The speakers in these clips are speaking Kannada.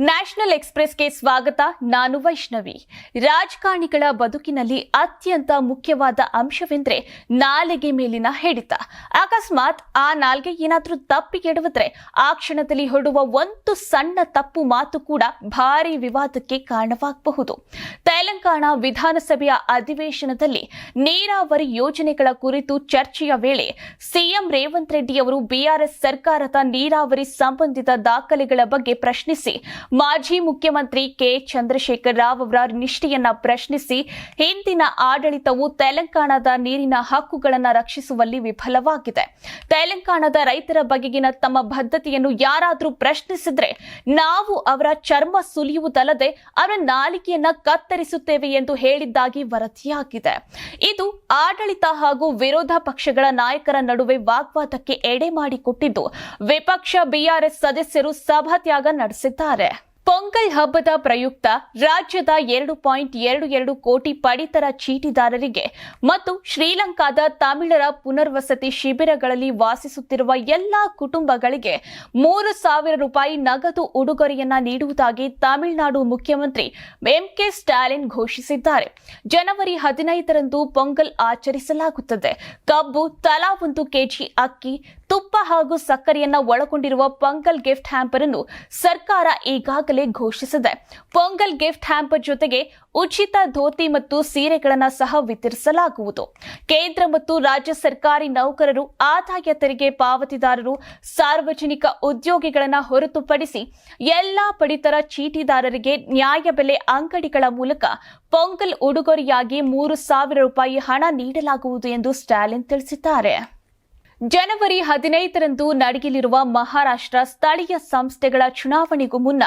ನ್ಯಾಷನಲ್ ಎಕ್ಸ್ಪ್ರೆಸ್ಗೆ ಸ್ವಾಗತ ನಾನು ವೈಷ್ಣವಿ. ರಾಜಕಾರಣಿಗಳ ಬದುಕಿನಲ್ಲಿ ಅತ್ಯಂತ ಮುಖ್ಯವಾದ ಅಂಶವೆಂದರೆ ನಾಲಿಗೆ ಮೇಲಿನ ಹಿಡಿತ. ಅಕಸ್ಮಾತ್ ಆ ನಾಲ್ಗೆ ಏನಾದ್ರೂ ತಪ್ಪಿಗೆಡುವುದ್ರೆ ಆ ಕ್ಷಣದಲ್ಲಿ ಹೊಡುವ ಒಂದು ಸಣ್ಣ ತಪ್ಪು ಮಾತು ಕೂಡ ಭಾರಿ ವಿವಾದಕ್ಕೆ ಕಾರಣವಾಗಬಹುದು. ತೆಲಂಗಾಣ ವಿಧಾನಸಭೆಯ ಅಧಿವೇಶನದಲ್ಲಿ ನೀರಾವರಿ ಯೋಜನೆಗಳ ಕುರಿತು ಚರ್ಚೆಯ ವೇಳೆ ಸಿಎಂ ರೇವಂತ್ ರೆಡ್ಡಿ ಅವರು ಬಿಆರ್ಎಸ್ ಸರ್ಕಾರದ ನೀರಾವರಿ ಸಂಬಂಧಿತ ದಾಖಲೆಗಳ ಬಗ್ಗೆ ಪ್ರಶ್ನಿಸಿ ಮಾಜಿ ಮುಖ್ಯಮಂತ್ರಿ ಕೆ ಚಂದ್ರಶೇಖರ್ ರಾವ್ ಅವರ ನಿಷ್ಠೆಯನ್ನ ಪ್ರಶ್ನಿಸಿ ಹಿಂದಿನ ಆಡಳಿತವು ತೆಲಂಗಾಣದ ನೀರಿನ ಹಕ್ಕುಗಳನ್ನು ರಕ್ಷಿಸುವಲ್ಲಿ ವಿಫಲವಾಗಿದೆ. ತೆಲಂಗಾಣದ ರೈತರ ಬಗೆಗಿನ ತಮ್ಮ ಬದ್ಧತೆಯನ್ನು ಯಾರಾದರೂ ಪ್ರಶ್ನಿಸಿದ್ರೆ ನಾವು ಅವರ ಚರ್ಮ ಸುಲಿಯುವುದಲ್ಲದೆ ಅವರ ನಾಲಿಗೆಯನ್ನ ಕತ್ತರಿಸುತ್ತೇವೆ ಎಂದು ಹೇಳಿದ್ದಾಗಿ ವರದಿಯಾಗಿದೆ. ಇದು ಆಡಳಿತ ಹಾಗೂ ವಿರೋಧ ಪಕ್ಷಗಳ ನಾಯಕರ ನಡುವೆ ವಾಗ್ವಾದಕ್ಕೆ ಎಡೆ ಮಾಡಿಕೊಟ್ಟಿದ್ದು, ವಿಪಕ್ಷ ಬಿಆರ್ಎಸ್ ಸದಸ್ಯರು ಸಭಾತ್ಯಾಗ ನಡೆಸಿದ್ದಾರೆ. ಪೊಂಗಲ್ ಹಬ್ಬದ ಪ್ರಯುಕ್ತ ರಾಜ್ಯದ ಎರಡು ಪಾಯಿಂಟ್ ಎರಡು ಎರಡು ಕೋಟಿ ಪಡಿತರ ಚೀಟಿದಾರರಿಗೆ ಮತ್ತು ಶ್ರೀಲಂಕಾದ ತಮಿಳರ ಪುನರ್ವಸತಿ ಶಿಬಿರಗಳಲ್ಲಿ ವಾಸಿಸುತ್ತಿರುವ ಎಲ್ಲಾ ಕುಟುಂಬಗಳಿಗೆ ಮೂರು ಸಾವಿರ ರೂಪಾಯಿ ನಗದು ಉಡುಗೊರೆಯನ್ನ ನೀಡುವುದಾಗಿ ತಮಿಳುನಾಡು ಮುಖ್ಯಮಂತ್ರಿ ಎಂಕೆ ಸ್ಟಾಲಿನ್ ಘೋಷಿಸಿದ್ದಾರೆ. ಜನವರಿ ಹದಿನೈದರಂದು ಪೊಂಗಲ್ ಆಚರಿಸಲಾಗುತ್ತದೆ. ಕಬ್ಬು, ತಲಾ ಒಂದು ಕೆಜಿ ಅಕ್ಕಿ, ತುಪ್ಪ ಹಾಗೂ ಸಕ್ಕರೆಯನ್ನ ಒಳಗೊಂಡಿರುವ ಪೊಂಗಲ್ ಗಿಫ್ಟ್ ಹ್ಯಾಂಪರ್ ಅನ್ನು ಸರ್ಕಾರ ಈಗಾಗಲೇ ಘೋಷಿಸಿದೆ. ಪೊಂಗಲ್ ಗಿಫ್ಟ್ ಹ್ಯಾಂಪರ್ ಜೊತೆಗೆ ಉಚಿತ ಧೋತಿ ಮತ್ತು ಸೀರೆಗಳನ್ನು ಸಹ ವಿತರಿಸಲಾಗುವುದು. ಕೇಂದ್ರ ಮತ್ತು ರಾಜ್ಯ ಸರ್ಕಾರಿ ನೌಕರರು, ಆದಾಯ ತೆರಿಗೆ ಪಾವತಿದಾರರು, ಸಾರ್ವಜನಿಕ ಉದ್ಯೋಗಿಗಳನ್ನು ಹೊರತುಪಡಿಸಿ ಎಲ್ಲಾ ಪಡಿತರ ಚೀಟಿದಾರರಿಗೆ ನ್ಯಾಯಬೆಲೆ ಅಂಗಡಿಗಳ ಮೂಲಕ ಪೊಂಗಲ್ ಉಡುಗೊರೆಯಾಗಿ ಮೂರು ಸಾವಿರ ರೂಪಾಯಿ ಹಣ ನೀಡಲಾಗುವುದು ಎಂದು ಸ್ಟಾಲಿನ್ ತಿಳಿಸಿದ್ದಾರೆ. ಜನವರಿ ಹದಿನೈದರಂದು ನಡೆಯಲಿರುವ ಮಹಾರಾಷ್ಟ್ರ ಸ್ಥಳೀಯ ಸಂಸ್ಥೆಗಳ ಚುನಾವಣೆಗೂ ಮುನ್ನ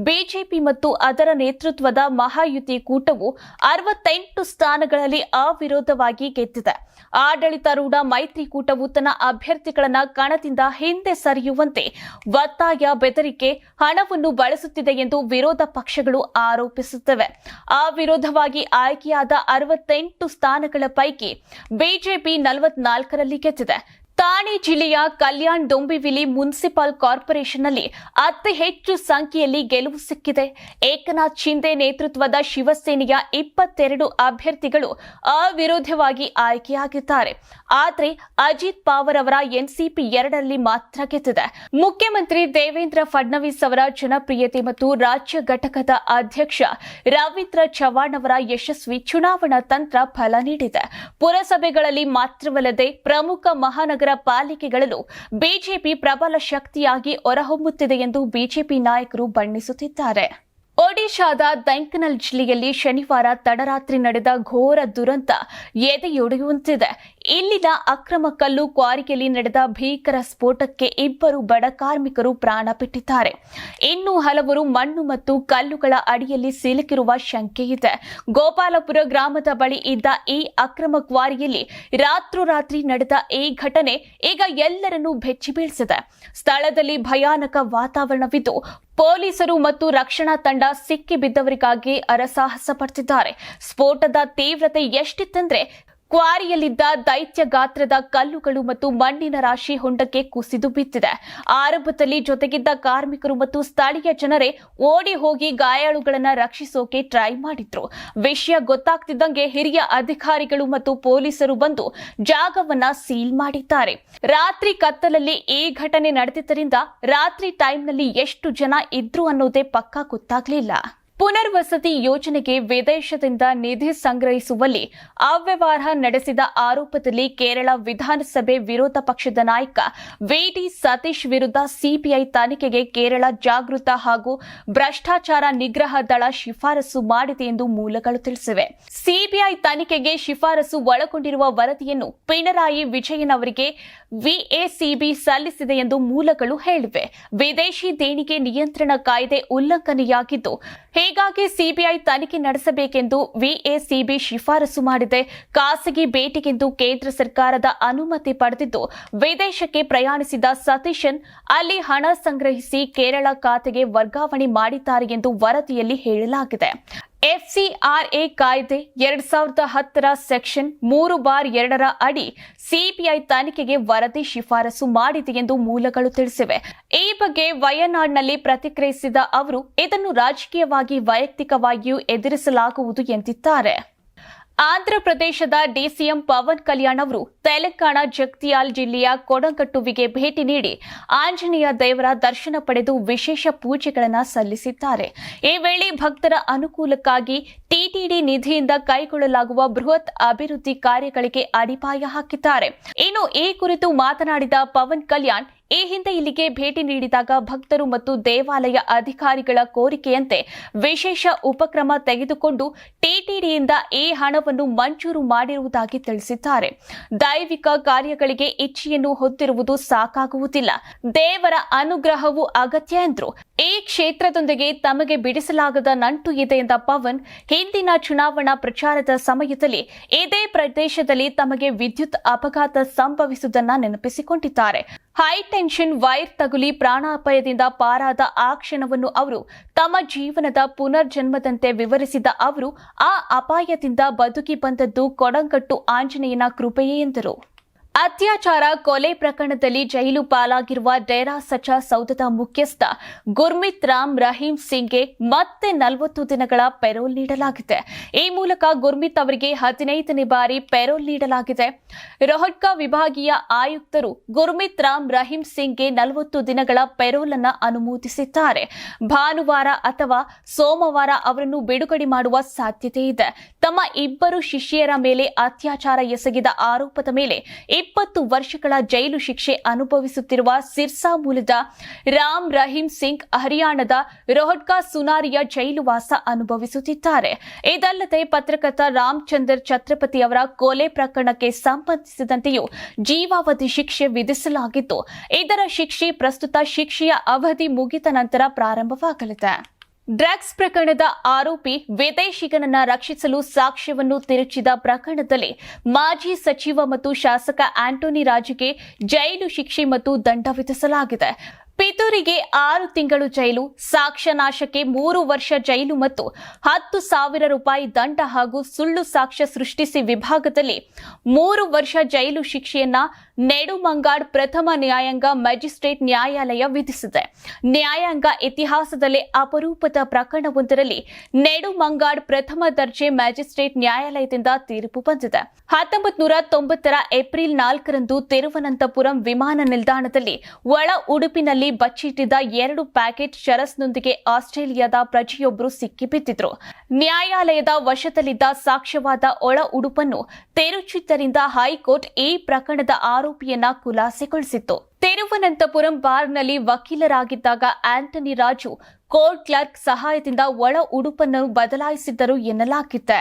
ಬಿಜೆಪಿ ಮತ್ತು ಅದರ ನೇತೃತ್ವದ ಮಹಾಯುತಿ ಕೂಟವು ಅರವತ್ತೆಂಟು ಸ್ಥಾನಗಳಲ್ಲಿ ಅವಿರೋಧವಾಗಿ ಗೆದ್ದಿದೆ. ಆಡಳಿತಾರೂಢ ಮೈತ್ರಿಕೂಟವು ತನ್ನ ಅಭ್ಯರ್ಥಿಗಳನ್ನ ಕಣದಿಂದ ಹಿಂದೆ ಸರಿಯುವಂತೆ ಒತ್ತಾಯ, ಬೆದರಿಕೆ, ಹಣವನ್ನು ಬಳಸುತ್ತಿದೆ ಎಂದು ವಿರೋಧ ಪಕ್ಷಗಳು ಆರೋಪಿಸುತ್ತವೆ. ಅವಿರೋಧವಾಗಿ ಆಯ್ಕೆಯಾದ ಅರವತ್ತೆಂಟು ಸ್ಥಾನಗಳ ಪೈಕಿ ಬಿಜೆಪಿ ನಲವತ್ನಾಲ್ಕರಲ್ಲಿ ಗೆದ್ದಿದೆ. ಥಾಣೆ ಜಿಲ್ಲೆಯ ಕಲ್ಯಾಣ್ ಡೊಂಬಿವಿಲಿ ಮುನ್ಸಿಪಲ್ ಕಾರ್ಪೊರೇಷನ್ನಲ್ಲಿ ಅತಿ ಹೆಚ್ಚು ಸಂಖ್ಯೆಯಲ್ಲಿ ಗೆಲುವು ಸಿಕ್ಕಿದೆ. ಏಕನಾಥ್ ಶಿಂದೆ ನೇತೃತ್ವದ ಶಿವಸೇನೆಯ ಇಪ್ಪತ್ತೆರಡು ಅಭ್ಯರ್ಥಿಗಳು ಅವಿರೋಧವಾಗಿ ಆಯ್ಕೆಯಾಗಿದ್ದಾರೆ. ಆದರೆ ಅಜಿತ್ ಪವಾರ್ ಅವರ ಎನ್ಸಿಪಿ ಎರಡರಲ್ಲಿ ಮಾತ್ರ ಗೆದ್ದಿದೆ. ಮುಖ್ಯಮಂತ್ರಿ ದೇವೇಂದ್ರ ಫಡ್ನವೀಸ್ ಅವರ ಜನಪ್ರಿಯತೆ ಮತ್ತು ರಾಜ್ಯ ಘಟಕದ ಅಧ್ಯಕ್ಷ ರವೀಂದ್ರ ಚವಾಣ್ ಅವರ ಯಶಸ್ವಿ ಚುನಾವಣಾ ತಂತ್ರ ಫಲ ನೀಡಿದೆ. ಪುರಸಭೆಗಳಲ್ಲಿ ಮಾತ್ರವಲ್ಲದೆ ಪ್ರಮುಖ ಮಹಾನಗರ ಪಾಲಿಕೆಗಳಲ್ಲೂ ಬಿಜೆಪಿ ಪ್ರಬಲ ಶಕ್ತಿಯಾಗಿ ಹೊರಹೊಮ್ಮುತ್ತಿದೆ ಎಂದು ಬಿಜೆಪಿ ನಾಯಕರು ಬಣ್ಣಿಸುತ್ತಿದ್ದಾರೆ. ಒಡಿಶಾದ ದೈಂಕನಲ್ ಜಿಲ್ಲೆಯಲ್ಲಿ ಶನಿವಾರ ತಡರಾತ್ರಿ ನಡೆದ ಘೋರ ದುರಂತ ಎದೆಯೊಡೆಯುವಂತಿದೆ. ಇಲ್ಲಿನ ಅಕ್ರಮ ಕಲ್ಲು ಕ್ವಾರಿಯಲ್ಲಿ ನಡೆದ ಭೀಕರ ಸ್ಫೋಟಕ್ಕೆ ಇಬ್ಬರು ಬಡ ಕಾರ್ಮಿಕರು ಪ್ರಾಣ ಬಿಟ್ಟಿದ್ದಾರೆ. ಇನ್ನು ಹಲವರು ಮಣ್ಣು ಮತ್ತು ಕಲ್ಲುಗಳ ಅಡಿಯಲ್ಲಿ ಸಿಲುಕಿರುವ ಶಂಕೆ ಇದೆ. ಗೋಪಾಲಪುರ ಗ್ರಾಮದ ಬಳಿ ಇದ್ದ ಈ ಅಕ್ರಮ ಕ್ವಾರಿಯಲ್ಲಿ ರಾತ್ರೋರಾತ್ರಿ ನಡೆದ ಈ ಘಟನೆ ಈಗ ಎಲ್ಲರನ್ನೂ ಬೆಚ್ಚಿ ಬೀಳಿಸಿದೆ. ಸ್ಥಳದಲ್ಲಿ ಭಯಾನಕ ವಾತಾವರಣವಿದ್ದು, ಪೊಲೀಸರು ಮತ್ತು ರಕ್ಷಣಾ ತಂಡ ಸಿಕ್ಕಿ ಬಿದ್ದವರಿಗಾಗಿ ಅರಸಾಹಸ ಪಡ್ತಿದ್ದಾರೆ. ಸ್ಫೋಟದ ತೀವ್ರತೆ ಎಷ್ಟಿತ್ತಂದ್ರೆ ಕ್ವಾರಿಯಲ್ಲಿದ್ದ ದೈತ್ಯ ಗಾತ್ರದ ಕಲ್ಲುಗಳು ಮತ್ತು ಮಣ್ಣಿನ ರಾಶಿ ಹೊಂಡಕ್ಕೆ ಕುಸಿದು ಬಿದ್ದಿದೆ. ಆರಂಭದಲ್ಲಿ ಜೊತೆಗಿದ್ದ ಕಾರ್ಮಿಕರು ಮತ್ತು ಸ್ಥಳೀಯ ಜನರೇ ಓಡಿ ಹೋಗಿ ಗಾಯಾಳುಗಳನ್ನ ರಕ್ಷಿಸೋಕೆ ಟ್ರೈ ಮಾಡಿದ್ರು. ವಿಷಯ ಗೊತ್ತಾಗ್ತಿದ್ದಂಗೆ ಹಿರಿಯ ಅಧಿಕಾರಿಗಳು ಮತ್ತು ಪೊಲೀಸರು ಬಂದು ಜಾಗವನ್ನ ಸೀಲ್ ಮಾಡಿದ್ದಾರೆ. ರಾತ್ರಿ ಕತ್ತಲಲ್ಲಿ ಈ ಘಟನೆ ನಡೆದಿದ್ದರಿಂದ ರಾತ್ರಿ ಟೈಮ್ನಲ್ಲಿ ಎಷ್ಟು ಜನ ಇದ್ರು ಅನ್ನೋದೇ ಪಕ್ಕಾ ಗೊತ್ತಾಗ್ಲಿಲ್ಲ. ಪುನರ್ವಸತಿ ಯೋಜನೆಗೆ ವಿದೇಶದಿಂದ ನಿಧಿ ಸಂಗ್ರಹಿಸುವಲ್ಲಿ ಅವ್ಯವಹಾರ ನಡೆಸಿದ ಆರೋಪದಲ್ಲಿ ಕೇರಳ ವಿಧಾನಸಭೆ ವಿರೋಧ ಪಕ್ಷದ ನಾಯಕ ವಿಡಿ ಸತೀಶ್ ವಿರುದ್ಧ ಸಿಬಿಐ ತನಿಖೆಗೆ ಕೇರಳ ಜಾಗೃತ ಹಾಗೂ ಭ್ರಷ್ಟಾಚಾರ ನಿಗ್ರಹ ದಳ ಶಿಫಾರಸು ಮಾಡಿದೆ ಎಂದು ಮೂಲಗಳು ತಿಳಿಸಿವೆ. ಸಿಬಿಐ ತನಿಖೆಗೆ ಶಿಫಾರಸು ಒಳಗೊಂಡಿರುವ ವರದಿಯನ್ನು ಪಿಣರಾಯಿ ವಿಜಯನ್ ಅವರಿಗೆ ವಿಎಸಿಬಿ ಸಲ್ಲಿಸಿದೆ ಎಂದು ಮೂಲಗಳು ಹೇಳಿವೆ. ವಿದೇಶಿ ದೇಣಿಗೆ ನಿಯಂತ್ರಣ ಕಾಯ್ದೆ ಉಲ್ಲಂಘನೆಯಾಗಿದ್ದು ಹೀಗಾಗಿ ಸಿಬಿಐ ತನಿಖೆ ನಡೆಸಬೇಕೆಂದು ವಿಎಸಿಬಿ ಶಿಫಾರಸು ಮಾಡಿದೆ. ಖಾಸಗಿ ಭೇಟಿಗೆಂದು ಕೇಂದ್ರ ಸರ್ಕಾರದ ಅನುಮತಿ ಪಡೆದಿದ್ದು, ವಿದೇಶಕ್ಕೆ ಪ್ರಯಾಣಿಸಿದ ಸತೀಶನ್ ಅಲ್ಲಿ ಹಣ ಸಂಗ್ರಹಿಸಿ ಕೇರಳ ಖಾತೆಗೆ ವರ್ಗಾವಣೆ ಮಾಡಿದ್ದಾರೆ ಎಂದು ವರದಿಯಲ್ಲಿ ಹೇಳಲಾಗಿದೆ. ಎಫ್ಸಿಆರ್ಎ ಕಾಯ್ದೆ ಎರಡ್ ಸಾವಿರದ ಹತ್ತರ ಸೆಕ್ಷನ್ ಮೂರು ಬಾರ್ ಎರಡರ ಅಡಿ ಸಿಬಿಐ ತನಿಖೆಗೆ ವರದಿ ಶಿಫಾರಸು ಮಾಡಿದೆ ಎಂದು ಮೂಲಗಳು ತಿಳಿಸಿವೆ. ಈ ಬಗ್ಗೆ ವಯನಾಡ್ನಲ್ಲಿ ಪ್ರತಿಕ್ರಿಯಿಸಿದ ಅವರು, ಇದನ್ನು ರಾಜಕೀಯವಾಗಿ ವೈಯಕ್ತಿಕವಾಗಿಯೂ ಎದುರಿಸಲಾಗುವುದು ಎಂದಿದ್ದಾರೆ. ಆಂಧ್ರಪ್ರದೇಶದ ಡಿಸಿಎಂ ಪವನ್ ಕಲ್ಯಾಣ್ ಅವರು ತೆಲಂಗಾಣ ಜಗ್ತಿಯಾಲ್ ಜಿಲ್ಲೆಯ ಕೊಡಗಟ್ಟುವಿಗೆ ಭೇಟಿ ನೀಡಿ ಆಂಜನೇಯ ದೇವರ ದರ್ಶನ ಪಡೆದು ವಿಶೇಷ ಪೂಜೆಗಳನ್ನು ಸಲ್ಲಿಸಿದ್ದಾರೆ. ಈ ವೇಳೆ ಭಕ್ತರ ಅನುಕೂಲಕ್ಕಾಗಿ ಟಿಟಿಡಿ ನಿಧಿಯಿಂದ ಕೈಗೊಳ್ಳಲಾಗುವ ಬೃಹತ್ ಅಭಿವೃದ್ಧಿ ಕಾರ್ಯಗಳಿಗೆ ಅಡಿಪಾಯ ಹಾಕಿದ್ದಾರೆ. ಇನ್ನು ಈ ಕುರಿತು ಮಾತನಾಡಿದ ಪವನ್ ಕಲ್ಯಾಣ್ ಈ ಹಿಂದೆ ಇಲ್ಲಿಗೆ ಭೇಟಿ ನೀಡಿದಾಗ ಭಕ್ತರು ಮತ್ತು ದೇವಾಲಯ ಅಧಿಕಾರಿಗಳ ಕೋರಿಕೆಯಂತೆ ವಿಶೇಷ ಉಪಕ್ರಮ ತೆಗೆದುಕೊಂಡು ಟಿಟಿಡಿಯಿಂದ ಈ ಹಣವನ್ನು ಮಂಜೂರು ಮಾಡಿರುವುದಾಗಿ ತಿಳಿಸಿದ್ದಾರೆ. ದೈವಿಕ ಕಾರ್ಯಗಳಿಗೆ ಇಚ್ಛೆಯನ್ನು ಹೊತ್ತಿರುವುದು ಸಾಕಾಗುವುದಿಲ್ಲ. ದೇವರ ಅನುಗ್ರಹವು ಅಗತ್ಯ ಎಂದರು. ಈ ಕ್ಷೇತ್ರದೊಂದಿಗೆ ತಮಗೆ ಬಿಡಿಸಲಾಗದ ನಂಟು ಇದೆ ಎಂದ ಪವನ್, ಹಿಂದಿನ ಚುನಾವಣಾ ಪ್ರಚಾರದ ಸಮಯದಲ್ಲಿ ಇದೇ ಪ್ರದೇಶದಲ್ಲಿ ತಮಗೆ ವಿದ್ಯುತ್ ಅಪಘಾತ ಸಂಭವಿಸುವುದನ್ನ ನೆನಪಿಸಿಕೊಂಡಿದ್ದಾರೆ. ಹೈ ಟೆನ್ಷನ್ ವೈರ್ ತಗುಲಿ ಪ್ರಾಣಾಪಾಯದಿಂದ ಪಾರಾದ ಆ ಕ್ಷಣವನ್ನು ಅವರು ತಮ್ಮ ಜೀವನದ ಪುನರ್ಜನ್ಮದಂತೆ ವಿವರಿಸಿದ ಅವರು, ಆ ಅಪಾಯದಿಂದ ಬದುಕಿ ಬಂದದ್ದು ಕೊಡಂಗಟ್ಟು ಆಂಜನೇಯನ ಕೃಪೆಯೇ ಎಂದರು. ಅತ್ಯಾಚಾರ ಕೊಲೆ ಪ್ರಕರಣದಲ್ಲಿ ಜೈಲು ಪಾಲಾಗಿರುವ ಡೇರಾ ಸಚಾ ಸೌಧದ ಮುಖ್ಯಸ್ಥ ಗುರ್ಮಿತ್ ರಾಮ್ ರಹೀಂ ಸಿಂಗ್ಗೆ ಮತ್ತೆ ನಲವತ್ತು ದಿನಗಳ ಪೆರೋಲ್ ನೀಡಲಾಗಿದೆ. ಈ ಮೂಲಕ ಗುರ್ಮಿತ್ ಅವರಿಗೆ ಹದಿನೈದನೇ ಬಾರಿ ಪೆರೋಲ್ ನೀಡಲಾಗಿದೆ. ರೋಹಟ್ಕಾ ವಿಭಾಗೀಯ ಆಯುಕ್ತರು ಗುರ್ಮಿತ್ ರಾಮ್ ರಹೀಂ ಸಿಂಗ್ಗೆ ನಲವತ್ತು ದಿನಗಳ ಪೆರೋಲ್ ಅನ್ನು ಅನುಮೋದಿಸಿದ್ದಾರೆ. ಭಾನುವಾರ ಅಥವಾ ಸೋಮವಾರ ಅವರನ್ನು ಬಿಡುಗಡೆ ಮಾಡುವ ಸಾಧ್ಯತೆ ಇದೆ. ತಮ್ಮ ಇಬ್ಬರು ಶಿಷ್ಯರ ಮೇಲೆ ಅತ್ಯಾಚಾರ ಎಸಗಿದ ಆರೋಪದ ಮೇಲೆ ಇಪ್ಪತ್ತು ವರ್ಷಗಳ ಜೈಲು ಶಿಕ್ಷೆ ಅನುಭವಿಸುತ್ತಿರುವ ಸಿರ್ಸಾ ಮೂಲದ ರಾಮ್ ರಹೀಂ ಸಿಂಗ್ ಹರಿಯಾಣದ ರೋಹಟ್ಕಾ ಸುನಾರಿಯ ಜೈಲು ವಾಸ ಅನುಭವಿಸುತ್ತಿದ್ದಾರೆ. ಇದಲ್ಲದೆ ಪತ್ರಕರ್ತ ರಾಮಚಂದರ್ ಛತ್ರಪತಿ ಅವರ ಕೊಲೆ ಪ್ರಕರಣಕ್ಕೆ ಸಂಬಂಧಿಸಿದಂತೆಯೂ ಜೀವಾವಧಿ ಶಿಕ್ಷೆ ವಿಧಿಸಲಾಗಿದ್ದು, ಇದರ ಶಿಕ್ಷೆ ಪ್ರಸ್ತುತ ಶಿಕ್ಷೆಯ ಅವಧಿ ಮುಗಿದ ನಂತರ ಪ್ರಾರಂಭವಾಗಲಿದೆ. ಡ್ರಗ್ಸ್ ಪ್ರಕರಣದ ಆರೋಪಿ ವಿದೇಶಿಗನನ್ನ ರಕ್ಷಿಸಲು ಸಾಕ್ಷ್ಯವನ್ನು ತಿರುಚಿದ ಪ್ರಕರಣದಲ್ಲಿ ಮಾಜಿ ಸಚಿವ ಮತ್ತು ಶಾಸಕ ಆಂಟೋನಿ ರಾಜುಗೆ ಜೈಲು ಶಿಕ್ಷೆ ಮತ್ತು ದಂಡ ವಿಧಿಸಲಾಗಿದೆ. ಪಿತೂರಿಗೆ ಆರು ತಿಂಗಳು ಜೈಲು ಸಾಕ್ಷ್ಯ ನಾಶಕ್ಕೆ ಮೂರು ವರ್ಷ ಜೈಲು ಮತ್ತು ಹತ್ತು ಸಾವಿರ ರೂಪಾಯಿ ದಂಡ ಹಾಗೂ ಸುಳ್ಳು ಸಾಕ್ಷ್ಯ ಸೃಷ್ಟಿಸಿ ವಿಭಾಗದಲ್ಲಿ ಮೂರು ವರ್ಷ ಜೈಲು ಶಿಕ್ಷೆಯನ್ನ ನೆಡುಮಂಗಾಡ್ ಪ್ರಥಮ ನ್ಯಾಯಾಂಗ ಮ್ಯಾಜಿಸ್ಟ್ರೇಟ್ ನ್ಯಾಯಾಲಯ ವಿಧಿಸಿದೆ. ನ್ಯಾಯಾಂಗ ಇತಿಹಾಸದಲ್ಲೇ ಅಪರೂಪದ ಪ್ರಕರಣವೊಂದರಲ್ಲಿ ನೆಡುಮಂಗಾಡ್ ಪ್ರಥಮ ದರ್ಜೆ ಮ್ಯಾಜಿಸ್ಟ್ರೇಟ್ ನ್ಯಾಯಾಲಯದಿಂದ ತೀರ್ಪು ಬಂದಿದೆ. ಹತ್ತೊಂಬತ್ ನೂರ ತೊಂಬತ್ತರ ಏಪ್ರಿಲ್ ನಾಲ್ಕರಂದು ತಿರುವನಂತಪುರಂ ವಿಮಾನ ನಿಲ್ದಾಣದಲ್ಲಿ ಒಳ ಉಡುಪಿನಲ್ಲಿ ಬಚ್ಚಿಟ್ಟಿದ್ದ ಎರಡು ಪ್ಯಾಕೆಟ್ ಶರಸ್ನೊಂದಿಗೆ ಆಸ್ಟ್ರೇಲಿಯಾದ ಪ್ರಜೆಯೊಬ್ಬರು ಸಿಕ್ಕಿಬಿದ್ದಿದ್ರು. ನ್ಯಾಯಾಲಯದ ವಶದಲ್ಲಿದ್ದ ಸಾಕ್ಷ್ಯವಾದ ಒಳ ಉಡುಪನ್ನು ತೆರುಚಿದ್ದರಿಂದ ಹೈಕೋರ್ಟ್ ಈ ಪ್ರಕರಣದ ಆರೋಪಿಯನ್ನ ಖುಲಾಸೆಗೊಳಿಸಿತ್ತು ತಿರುವನಂತಪುರಂ ಬಾರ್ನಲ್ಲಿ ವಕೀಲರಾಗಿದ್ದಾಗ ಆಂಟನಿ ರಾಜು ಕೋರ್ಟ್ ಕ್ಲರ್ಕ್ ಸಹಾಯದಿಂದ ಒಳ ಉಡುಪನ್ನು ಬದಲಾಯಿಸಿದ್ದರು ಎನ್ನಲಾಗಿದೆ.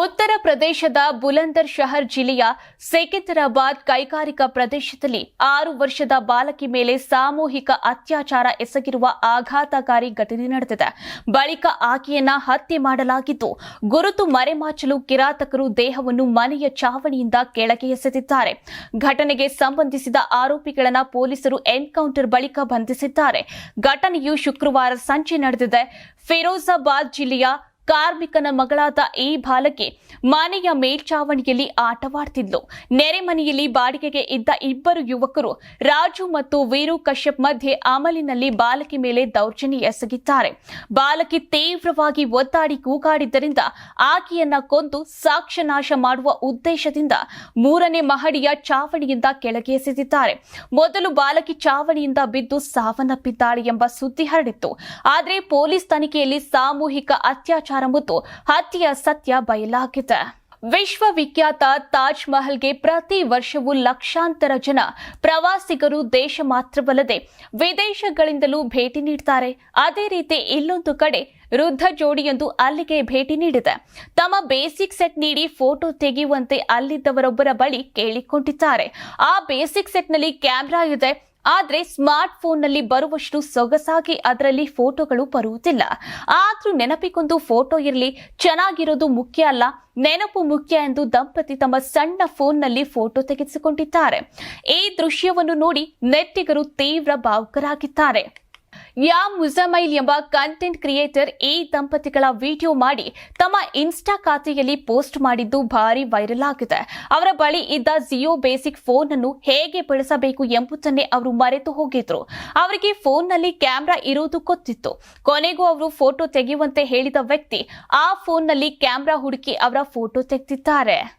ಉತ್ತರ ಪ್ರದೇಶದ ಬುಲಂದರ್ ಶಹರ್ ಜಿಲ್ಲೆಯ ಸೆಕೆಂದರಾಬಾದ್ ಕೈಗಾರಿಕಾ ಪ್ರದೇಶದಲ್ಲಿ ಆರು ವರ್ಷದ ಬಾಲಕಿ ಮೇಲೆ ಸಾಮೂಹಿಕ ಅತ್ಯಾಚಾರ ಎಸಗಿರುವ ಆಘಾತಕಾರಿ ಘಟನೆ ನಡೆದಿದೆ. ಬಳಿಕ ಆಕೆಯನ್ನ ಹತ್ಯೆ ಮಾಡಲಾಗಿದ್ದು, ಗುರುತು ಮರೆಮಾಚಲು ಕಿರಾತಕರು ದೇಹವನ್ನು ಮನೆಯ ಚಾವಣಿಯಿಂದ ಕೆಳಗೆ ಎಸೆದಿದ್ದಾರೆ. ಘಟನೆಗೆ ಸಂಬಂಧಿಸಿದ ಆರೋಪಿಗಳನ್ನ ಪೊಲೀಸರು ಎನ್ಕೌಂಟರ್ ಬಳಿಕ ಬಂಧಿಸಿದ್ದಾರೆ. ಘಟನೆಯು ಶುಕ್ರವಾರ ಸಂಜೆ ನಡೆದಿದೆ. ಫಿರೋಜಾಬಾದ್ ಜಿಲ್ಲೆಯ ಕಾರ್ಮಿಕನ ಮಗಳಾದ ಈ ಬಾಲಕಿ ಮನೆಯ ಮೇಲ್ಚಾವಣಿಯಲ್ಲಿ ಆಟವಾಡ್ತಿದ್ಲು. ನೆರೆ ಮನೆಯಲ್ಲಿ ಬಾಡಿಗೆಗೆ ಇದ್ದ ಇಬ್ಬರು ಯುವಕರು ರಾಜು ಮತ್ತು ವೀರು ಕಶ್ಯಪ್ ಮಧ್ಯೆ ಅಮಲಿನಲ್ಲಿ ಬಾಲಕಿ ಮೇಲೆ ದೌರ್ಜನ್ಯ ಎಸಗಿದ್ದಾರೆ. ಬಾಲಕಿ ತೀವ್ರವಾಗಿ ಒದ್ದಾಡಿ ಕೂಗಾಡಿದ್ದರಿಂದ ಆಕೆಯನ್ನ ಕೊಂದು ಸಾಕ್ಷ್ಯನಾಶ ಮಾಡುವ ಉದ್ದೇಶದಿಂದ ಮೂರನೇ ಮಹಡಿಯ ಚಾವಣಿಯಿಂದ ಕೆಳಗೆ ಎಸೆದಿದ್ದಾರೆ. ಮೊದಲು ಬಾಲಕಿ ಚಾವಣಿಯಿಂದ ಬಿದ್ದು ಸಾವನ್ನಪ್ಪಿದ್ದಾಳೆ ಎಂಬ ಸುದ್ದಿ ಹರಡಿತ್ತು. ಆದರೆ ಪೊಲೀಸ್ ತನಿಖೆಯಲ್ಲಿ ಸಾಮೂಹಿಕ ಅತ್ಯಾಚಾರ ಮತ್ತು ಹತ್ಯೆಯ ಸತ್ಯ ಬಯಲಾಗಿದೆ. ವಿಶ್ವವಿಖ್ಯಾತ ತಾಜ್ ಮಹಲ್ಗೆ ಪ್ರತಿ ವರ್ಷವೂ ಲಕ್ಷಾಂತರ ಜನ ಪ್ರವಾಸಿಗರು ದೇಶ ಮಾತ್ರವಲ್ಲದೆ ವಿದೇಶಗಳಿಂದಲೂ ಭೇಟಿ ನೀಡುತ್ತಾರೆ ಅದೇ ರೀತಿ ಇಲ್ಲೊಂದು ಕಡೆ ವೃದ್ಧ ಜೋಡಿಯೊಂದು ಅಲ್ಲಿಗೆ ಭೇಟಿ ನೀಡಿದೆ. ತಮ್ಮ ಬೇಸಿಕ್ ಸೆಟ್ ನೀಡಿ ಫೋಟೋ ತೆಗೆಯುವಂತೆ ಅಲ್ಲಿದ್ದವರೊಬ್ಬರ ಬಳಿ ಕೇಳಿಕೊಂಡಿದ್ದಾರೆ. ಆ ಬೇಸಿಕ್ ಸೆಟ್ನಲ್ಲಿ ಕ್ಯಾಮ್ರಾ ಇದೆ. ಆದ್ರೆ ಸ್ಮಾರ್ಟ್ ಫೋನ್ನಲ್ಲಿ ಬರುವಷ್ಟು ಸೊಗಸಾಗಿ ಅದರಲ್ಲಿ ಫೋಟೋಗಳು ಬರುವುದಿಲ್ಲ. ಆದ್ರೂ ನೆನಪಿಗೊಂದು ಫೋಟೋ ಇರಲಿ, ಚೆನ್ನಾಗಿರೋದು ಮುಖ್ಯ ಅಲ್ಲ, ನೆನಪು ಮುಖ್ಯ ಎಂದು ದಂಪತಿ ತಮ್ಮ ಸಣ್ಣ ಫೋನ್ನಲ್ಲಿ ಫೋಟೋ ತೆಗೆಸಿಕೊಂಡಿದ್ದಾರೆ. ಈ ದೃಶ್ಯವನ್ನು ನೋಡಿ ನೆಟ್ಟಿಗರು ತೀವ್ರ ಭಾವುಕರಾಗಿದ್ದಾರೆ. ಯಾ ಮುಜಮೈಲ್ ಎಂಬ ಕಂಟೆಂಟ್ ಕ್ರಿಯೇಟರ್ ಈ ದಂಪತಿಗಳ ವಿಡಿಯೋ ಮಾಡಿ ತಮ್ಮ ಇನ್ಸ್ಟಾ ಖಾತೆಯಲ್ಲಿ ಪೋಸ್ಟ್ ಮಾಡಿದ್ದು ಭಾರಿ ವೈರಲ್ ಆಗಿದೆ. ಅವರ ಬಳಿ ಇದ್ದ ಜಿಯೋ ಬೇಸಿಕ್ ಫೋನ್ ಅನ್ನು ಹೇಗೆ ಬಳಸಬೇಕು ಎಂಬುದನ್ನೇ ಅವರು ಮರೆತು ಹೋಗಿದ್ರು. ಅವರಿಗೆ ಫೋನ್ನಲ್ಲಿ ಕ್ಯಾಮ್ರಾ ಇರುವುದು ಗೊತ್ತಿತ್ತು. ಕೊನೆಗೂ ಅವರು ಫೋಟೋ ತೆಗೆಯುವಂತೆ ಹೇಳಿದ ವ್ಯಕ್ತಿ ಆ ಫೋನ್ನಲ್ಲಿ ಕ್ಯಾಮ್ರಾ ಹುಡುಕಿ ಅವರ ಫೋಟೋ ತೆಗೆದಿದ್ದಾರೆ.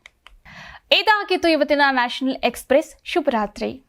ಇದಾಗಿತ್ತು ಇವತ್ತಿನ ನ್ಯಾಷನಲ್ ಎಕ್ಸ್ಪ್ರೆಸ್ ಶುಭರಾತ್ರಿ.